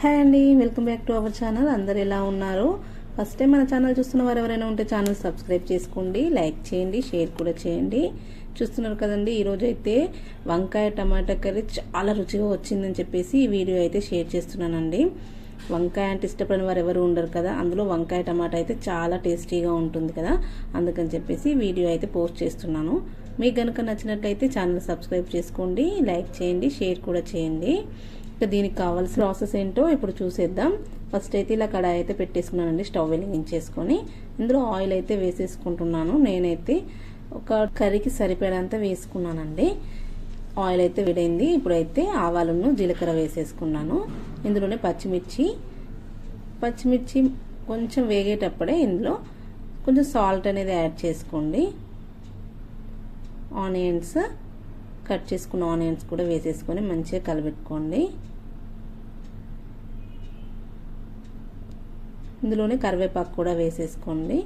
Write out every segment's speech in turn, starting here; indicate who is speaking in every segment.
Speaker 1: Hi అండి welcome back to our channel. అందరు ఎలా ఉన్నారు? ఫస్ట్ టైం మన ఛానల్ చూస్తున్న వారు ఎవరైనా ఉంటే ఛానల్ సబ్స్క్రైబ్ చేసుకోండి లైక్ చేయండి షేర్ కూడా చేయండి. చూస్తున్నారు కదండి ఈరోజు అయితే వంకాయ టమాటా కర్రీ చాలా రుచిగా వచ్చిందని చెప్పేసి ఈ వీడియో అయితే షేర్ చేస్తున్నానండి. వంకాయ అంటే ఇష్టపడిన వారు ఎవరు ఉండరు కదా అందులో వంకాయ టమాటా అయితే చాలా టేస్టీగా ఉంటుంది కదా అందుకని చెప్పేసి వీడియో అయితే పోస్ట్ చేస్తున్నాను. మీకు కనుక నచ్చినట్లయితే ఛానల్ సబ్స్క్రైబ్ చేసుకోండి లైక్ చేయండి షేర్ కూడా చేయండి. ఇక దీనికి కావాల్సిన ప్రాసెస్ ఏంటో ఇప్పుడు చూసేద్దాం. ఫస్ట్ అయితే ఇలా కడాయి అయితే పెట్టేసుకున్నానండి స్టవ్ వెలిగించేసుకొని. ఇందులో ఆయిల్ అయితే వేసేసుకుంటున్నాను. నేనైతే ఒక కర్రీకి సరిపడేంత వేసుకున్నానండి. ఆయిల్ అయితే వేడైంది. ఇప్పుడైతే ఆవాలను జీలకర్ర వేసేసుకున్నాను. ఇందులోనే పచ్చిమిర్చి. పచ్చిమిర్చి కొంచెం వేగేటప్పుడే ఇందులో కొంచెం సాల్ట్ అనేది యాడ్ చేసుకోండి. ఆనియన్స్ కట్ చేసుకున్న ఆనియన్స్ కూడా వేసేసుకొని మంచిగా కలబెట్టుకోండి. ఇందులోనే కరివేపాకు కూడా వేసేసుకోండి.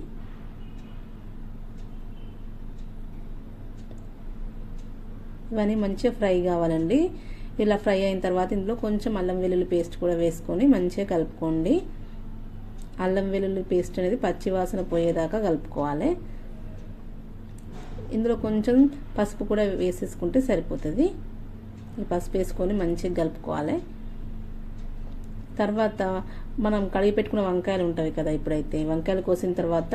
Speaker 1: ఇవన్నీ మంచిగా ఫ్రై కావాలండి. ఇలా ఫ్రై అయిన తర్వాత ఇందులో కొంచెం అల్లం వెల్లుల్లి పేస్ట్ కూడా వేసుకొని మంచిగా కలుపుకోండి. అల్లం వెల్లుల్లి పేస్ట్ అనేది పచ్చివాసన పోయేదాకా కలుపుకోవాలి. ఇందులో కొంచెం పసుపు కూడా వేసేసుకుంటే సరిపోతుంది. ఈ పసుపు వేసుకొని మంచిగా కలుపుకోవాలి. తర్వాత మనం కడిగి పెట్టుకున్న వంకాయలు ఉంటాయి కదా ఇప్పుడైతే. వంకాయలు కోసిన తర్వాత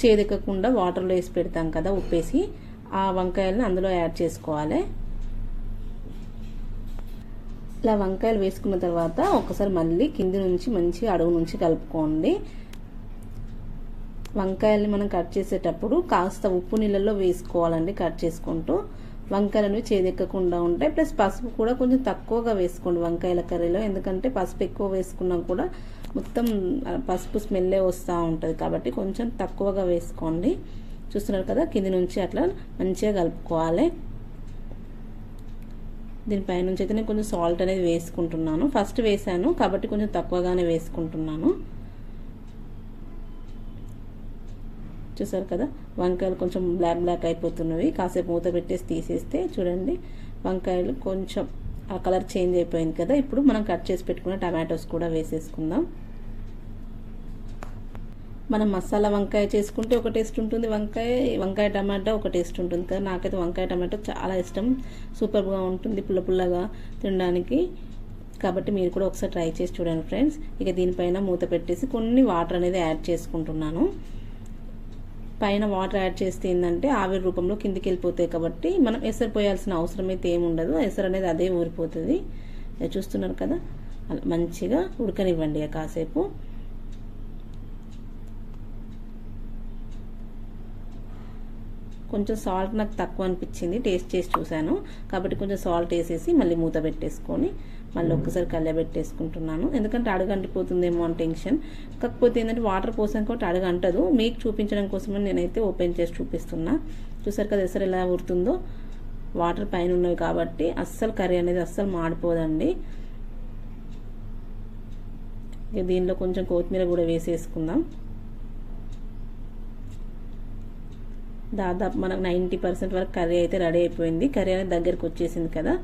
Speaker 1: చేదెక్కకుండా వాటర్లో వేసి పెడతాం కదా ఉప్పేసి. ఆ వంకాయలను అందులో యాడ్ చేసుకోవాలి. ఇలా వంకాయలు వేసుకున్న తర్వాత ఒకసారి మళ్ళీ కింది నుంచి మంచి అడుగు నుంచి కలుపుకోండి. వంకాయల్ని మనం కట్ చేసేటప్పుడు కాస్త ఉప్పు నీళ్ళల్లో వేసుకోవాలండి కట్ చేసుకుంటూ. వంకాయలను చేదెక్కకుండా ఉంటాయి. ప్లస్ పసుపు కూడా కొంచెం తక్కువగా వేసుకోండి వంకాయల కర్రీలో. ఎందుకంటే పసుపు ఎక్కువ వేసుకున్నా కూడా మొత్తం పసుపు స్మెల్లే వస్తూ ఉంటుంది. కాబట్టి కొంచెం తక్కువగా వేసుకోండి. చూస్తున్నారు కదా కింది నుంచి అట్లా మంచిగా కలుపుకోవాలి. దీనిపై నుంచి అయితే నేను కొంచెం సాల్ట్ అనేది వేసుకుంటున్నాను. ఫస్ట్ వేసాను కాబట్టి కొంచెం తక్కువగానే వేసుకుంటున్నాను. చూసారు కదా? వంకాయలు కొంచెం బ్లాక్ బ్లాక్ అయిపోతున్నవి. కాసేపు మూత పెట్టేసి తీసేస్తే చూడండి వంకాయలు కొంచెం ఆ కలర్ చేంజ్ అయిపోయింది కదా? ఇప్పుడు మనం కట్ చేసి పెట్టుకున్న టమాటోస్ కూడా వేసేసుకుందాం. మనం మసాలా వంకాయ చేసుకుంటే ఒక టేస్ట్ ఉంటుంది. వంకాయ వంకాయ టమాటా ఒక టేస్ట్ ఉంటుంది కదా? నాకైతే వంకాయ టమాటో చాలా ఇష్టం. సూపర్గా ఉంటుంది పుల్ల పుల్లగా తినడానికి. కాబట్టి మీరు కూడా ఒకసారి ట్రై చేసి చూడండి ఫ్రెండ్స్. ఇక దీనిపైన మూత పెట్టేసి కొన్ని వాటర్ అనేది యాడ్ చేసుకుంటున్నాను. పైన వాటర్ యాడ్ చేస్తే ఏంటంటే ఆవిరి రూపంలో కిందికి వెళ్ళిపోతాయి కాబట్టి మనం ఎసరు పోయాల్సిన అవసరం అయితే ఏముండదు ఉండదు. ఎసరు అనేది అదే ఊరిపోతుంది. చూస్తున్నారు కదా? మంచిగా ఉడకనివ్వండి కాసేపు. కొంచెం సాల్ట్ నాకు తక్కువ అనిపించింది. టేస్ట్ చేసి చూశాను. కాబట్టి కొంచెం సాల్ట్ వేసేసి మళ్ళీ మూత పెట్టేసుకొని మళ్ళీ ఒక్కసారి కళ్ళబెట్టేసుకుంటున్నాను ఎందుకంటే అడుగంటిపోతుందేమో అని టెన్షన్. కాకపోతే ఏంటంటే వాటర్ పోసాక ఒకటి అడుగంటదు మీకు చూపించడం కోసమని నేనైతే ఓపెన్ చేసి చూపిస్తున్నా. చూసారు కదా ఎసరు ఎలా ఊరుతుందో? వాటర్ పైన ఉన్నవి కాబట్టి అస్సలు కర్రీ అనేది అస్సలు మాడిపోదండి. దీనిలో కొంచెం కొత్తిమీర కూడా వేసేసుకుందాం. దాదాపు మనకు నైంటీ పర్సెంట్ వరకు కర్రీ అయితే రెడీ అయిపోయింది. కర్రీ అనేది దగ్గరికి వచ్చేసింది కదా.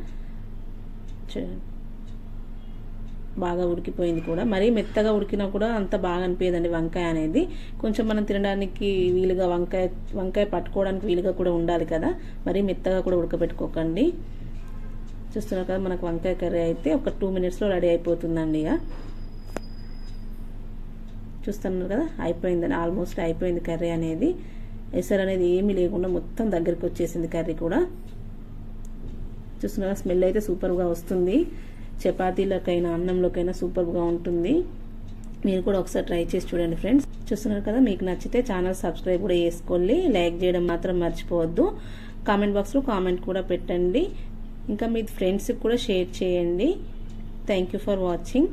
Speaker 1: బాగా ఉడికిపోయింది కూడా. మరీ మెత్తగా ఉడికినా కూడా అంత బాగా అనిపించదండి వంకాయ అనేది. కొంచెం మనం తినడానికి వీలుగా వంకాయ వంకాయ పట్టుకోవడానికి వీలుగా కూడా ఉండాలి కదా. మరీ మెత్తగా కూడా ఉడకబెట్టుకోకండి. చూస్తున్నారు కదా మనకు వంకాయ కర్రీ అయితే ఒక టూ మినిట్స్లో రెడీ అయిపోతుందండి ఇక. చూస్తున్నారు కదా అయిపోయిందండి ఆల్మోస్ట్ అయిపోయింది కర్రీ అనేది. ఎసరు అనేది ఏమీ లేకుండా మొత్తం దగ్గరికి వచ్చేసింది కర్రీ కూడా. చూస్తున్నారు స్మెల్ అయితే సూపర్గా వస్తుంది. చపాతీలకైనా అన్నంలోకైనా సూపర్గా ఉంటుంది. మీరు కూడా ఒకసారి ట్రై చేసి చూడండి ఫ్రెండ్స్. చూస్తున్నారు కదా మీకు నచ్చితే ఛానల్ సబ్స్క్రైబ్ కూడా చేసుకోండి. లైక్ చేయడం మాత్రం మర్చిపోవద్దు. కామెంట్ బాక్స్లో కామెంట్ కూడా పెట్టండి. ఇంకా మీ ఫ్రెండ్స్కి కూడా షేర్ చేయండి. Thank for watching.